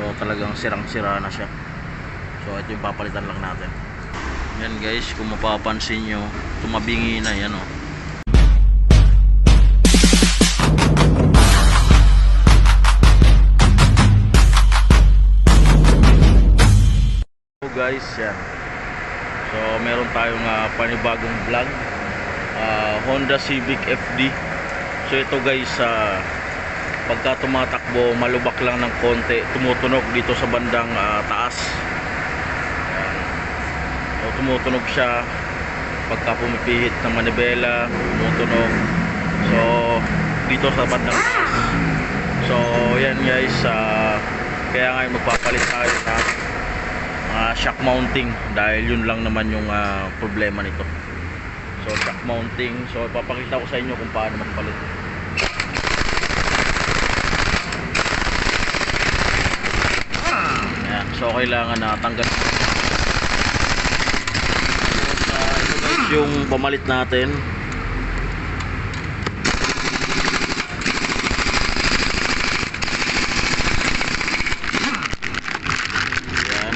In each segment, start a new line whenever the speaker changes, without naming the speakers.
So talagang sirang-sira na siya. So ito yung papalitan lang natin. Yan guys, kung mapapansin nyo, tumabingi na yan oh. So guys, yan. So meron tayong ah, panibagong vlog. Ah, Honda Civic FD. So ito guys, sa pagka tumatakbo, malubak lang ng konti, tumutunog dito sa bandang ah, taas. So tumutunog siya pagka pumipihit ng manibela, tumutunog. So dito sa bandang taas. So yan guys, ah, kaya nga magpapalit tayo ng mga shock mounting dahil yun lang naman yung ah, problema nito. So shock mounting, so ipapakita ko sa inyo kung paano magpalit. Ayan, so kailangan na tanggal. So, guys yung pamalit natin. Ayan.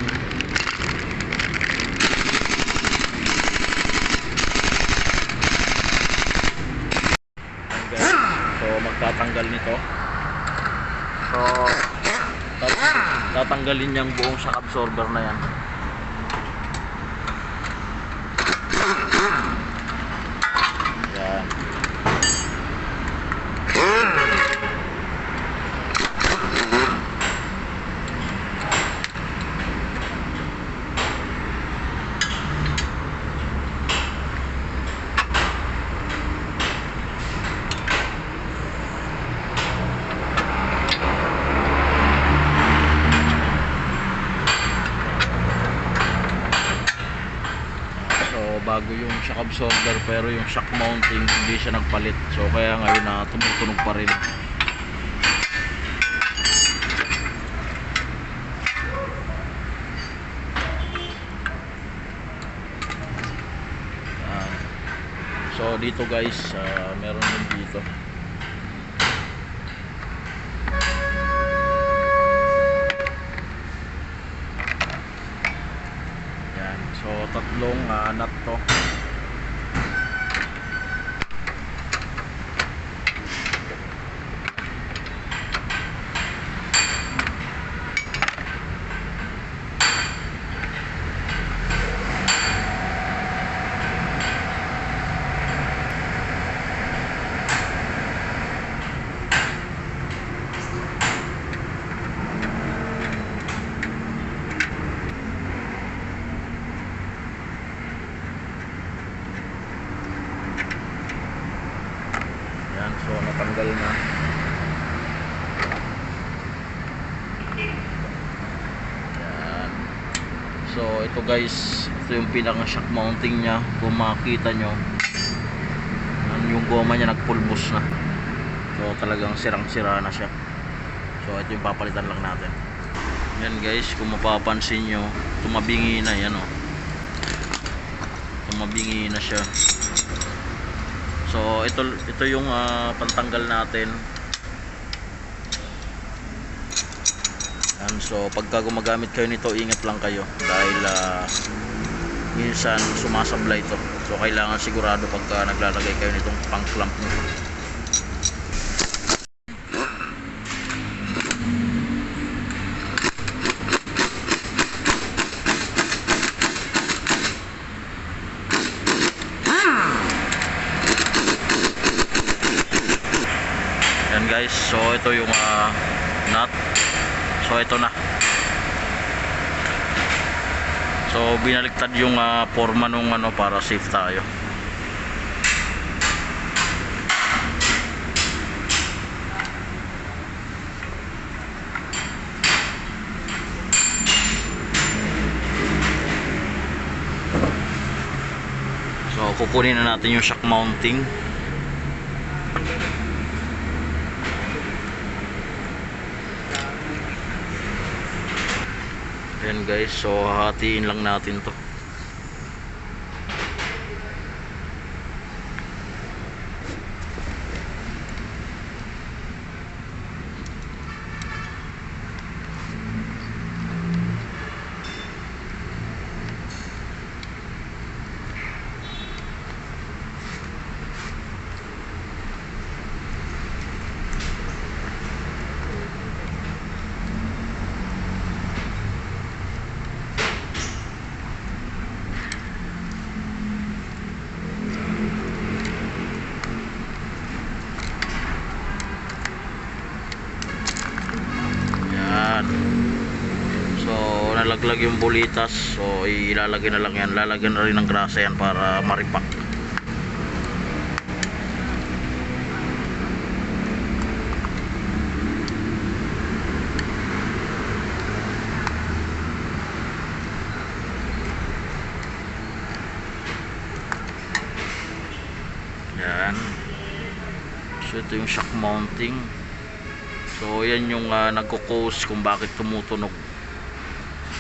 Tanggal. So magtatanggal nito. So tatanggalin niyang buong shock absorber na. Yan. Bago yung shock absorber pero yung shock mounting hindi siya nagpalit. So kaya ngayon na tumutunog pa rin. Yan. so dito guys, ah, meron din dito. Tatlong ah, nut to. Yan, so natanggal na. Yan. So ito guys, ito yung pinaka shock mounting niya. Kung makita nyo, yung goma niya nagpulbos na. So talagang sirang-sira na siya. So ito yung papalitan lang natin. Yan guys, kung mapapansin nyo, tumabingi na yan oh. Tumabingi na siya. So ito ito yung ah, pantanggal natin. Yan, so pagka gumagamit kayo nito, ingat lang kayo dahil ah, minsan sumasablay ito. So kailangan sigurado pagka naglalagay kayo nitong pang clamp nyo. Yan guys, so ito yung ah, nut. So ito na. So binaliktad yung ah, forma nung ano para safe tayo. So kukunin na natin yung shock mounting. Guys, so hahatiin lang natin to. yan so nalaglag yung bulitas. So ilalagay na lang yan. Lalagyan na rin ng grasa yan para maripak yan. So ito yung shock mounting. So yan yung uh, nagko-cause kung bakit tumutunog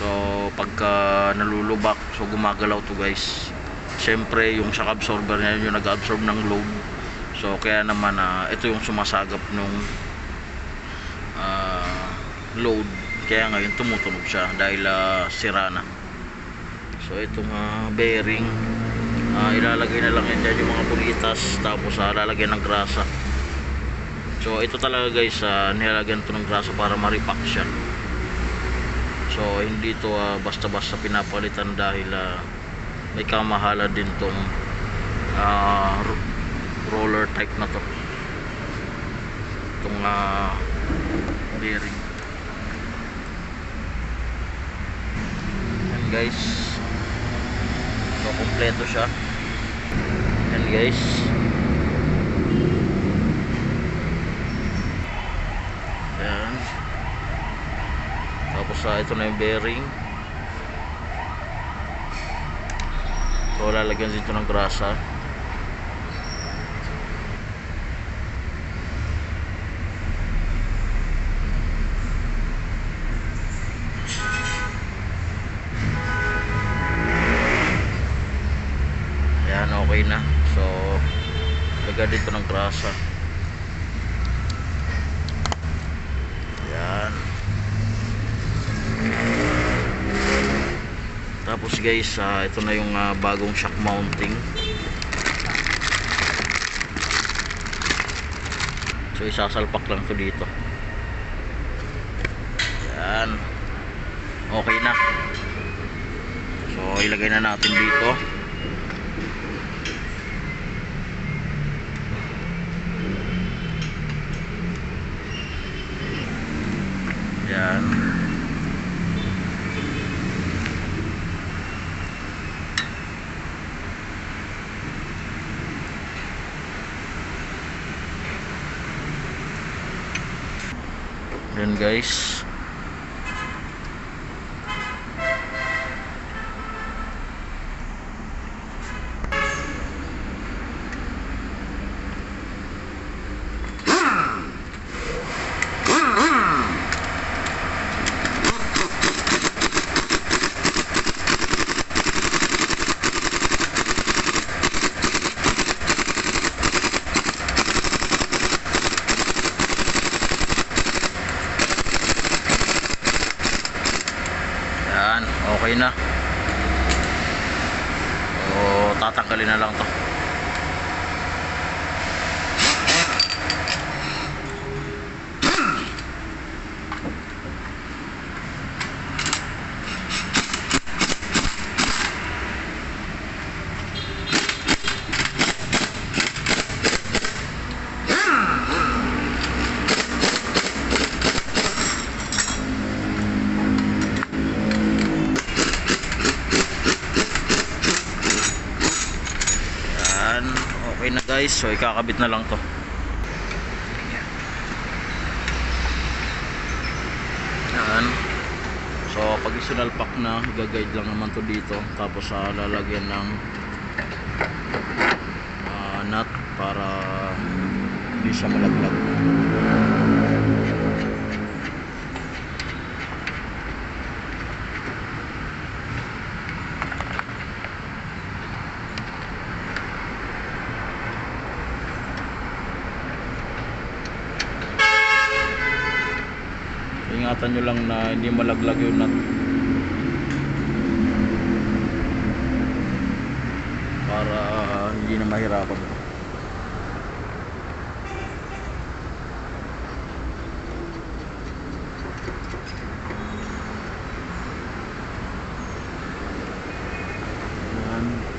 so pagka nalulubak so gumagalaw to guys. Syempre yung shock absorber niya yun yung nag-absorb ng load. So kaya naman uh, ito yung sumasagap nung ah, load. Kaya ngayon tumutunog siya dahil uh, sira na. So itong ah, bearing Ah, ilalagay na lang yan dyan yung mga bulitas tapos uh, lalagyan ng grasa. So ito talaga guys uh, nilalagyan to ng grasa para maripak siya so hindi to ah, basta-basta pinapalitan dahil ah, may kamahala din tong ro- roller type na to. Itong ah, bearing. Yan guys. So kompleto siya. Yan guys yan ah, ito na yung bearing. So lalagyan dito ng grasa. Yan okay na. So lagyan dito ng grasa. Yan tapos guys ah, ito na yung ah, bagong shock mounting. So isasalpak lang to dito. Yan. Okay na. So ilagay na natin dito Yan. Yan guys. Yan, okay na. So, tatanggalin na lang to. Guys. So, ikakabit na lang to. Yan. So, pag isinalpak na, gagayad lang naman to dito. Tapos, ah, lalagyan ng ah, nut para hindi siya malaglag. Ingatan nyo lang na hindi malaglag yung nut para hindi na mahirapan Yan.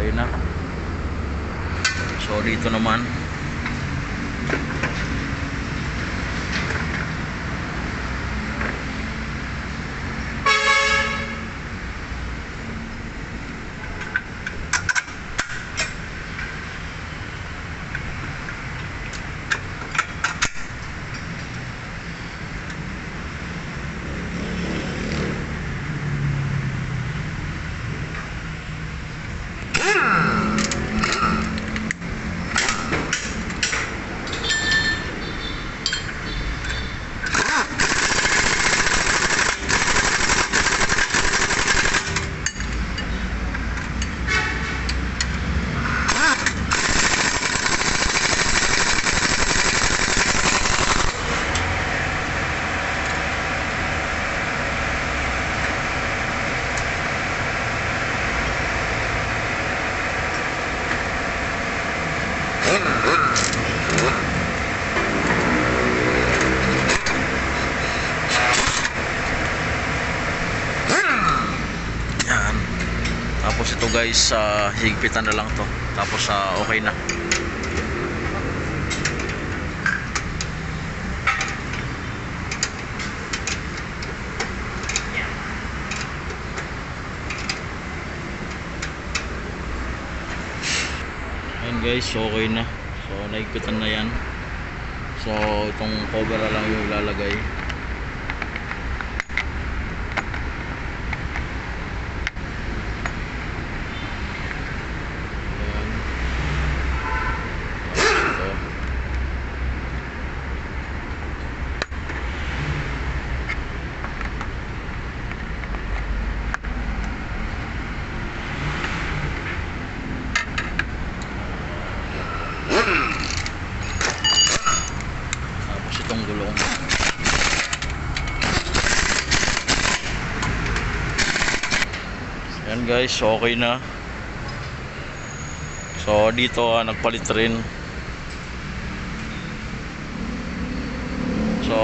okay na so dito naman yan tapos ito guys sa higpitan na lang to tapos sa okay na Ayan guys, okay na. So naigpitan na yan. So itong cover na lang yung ilalagay. Ayan. Tapos ito. Tapos itong gulong. Yan guys, okay na. So dito ah, nagpalit rin. So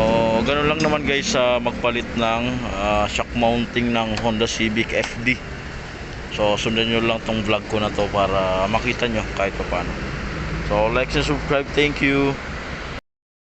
ganun lang naman guys sa magpalit ng ah, shock mounting ng Honda Civic FD. So sundan nyo lang tong vlog ko na to para makita nyo kahit pa paano. So like and subscribe. Thank you.